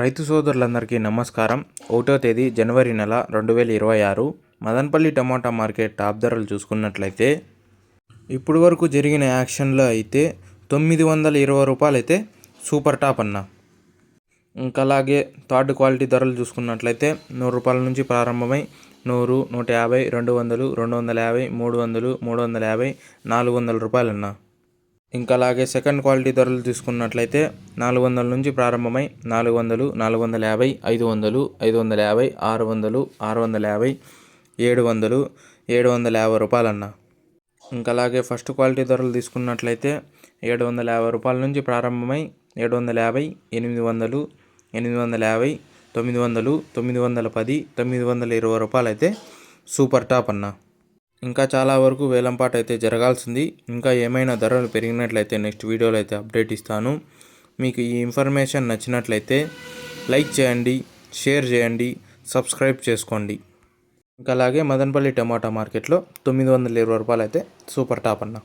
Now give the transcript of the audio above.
రైతు సోదరులందరికీ నమస్కారం. ఒకటో తేదీ జనవరి నెల రెండు వేల ఇరవై ఆరు. మదనపల్లి టమాటా మార్కెట్ టాప్ ధరలు చూసుకున్నట్లయితే ఇప్పటి వరకు జరిగిన యాక్షన్లో అయితే తొమ్మిది వందల ఇరవై రూపాయలు అయితే సూపర్ టాప్ అన్న. ఇంకా అలాగే థర్డ్ క్వాలిటీ ధరలు చూసుకున్నట్లయితే నూరు రూపాయల నుంచి ప్రారంభమై నూరు నూట యాభై రెండు వందలు రెండు వందల యాభై మూడు వందలు మూడు వందల యాభై నాలుగు వందల రూపాయలు అన్న ఇంకా అలాగే సెకండ్ క్వాలిటీ ధరలు తీసుకున్నట్లయితే నాలుగు వందల నుంచి ప్రారంభమై నాలుగు వందలు నాలుగు వందల యాభై ఐదు వందలు ఐదు వందల యాభై ఆరు వందలు ఆరు వందల యాభై ఏడు వందలు ఏడు వందల యాభై రూపాయలు అన్న ఇంకా అలాగే ఫస్ట్ క్వాలిటీ ధరలు తీసుకున్నట్లయితే ఏడు వందల యాభై రూపాయల నుంచి ప్రారంభమై ఏడు వందల యాభై ఎనిమిది వందలు ఎనిమిది వందల యాభై తొమ్మిది వందలు తొమ్మిది వందల పది తొమ్మిది వందల ఇరవై రూపాయలు అయితే సూపర్ టాప్ అన్న. ఇంకా చాలా వరకు వేలంపాట అయితే జరగాల్సింది. ఇంకా ఏమైనా ధరలు పెరిగినట్లయితే నెక్స్ట్ వీడియోలో అయితే అప్డేట్ ఇస్తాను. మీకు ఈ ఇన్ఫర్మేషన్ నచ్చినట్లయితే లైక్ చేయండి షేర్ చేయండి సబ్స్క్రైబ్ చేసుకోండి. ఇంకా అలాగే మదనపల్లి టమాటా మార్కెట్లో తొమ్మిది వందల ఇరవై రూపాయలు అయితే సూపర్ టాప్ అన్న.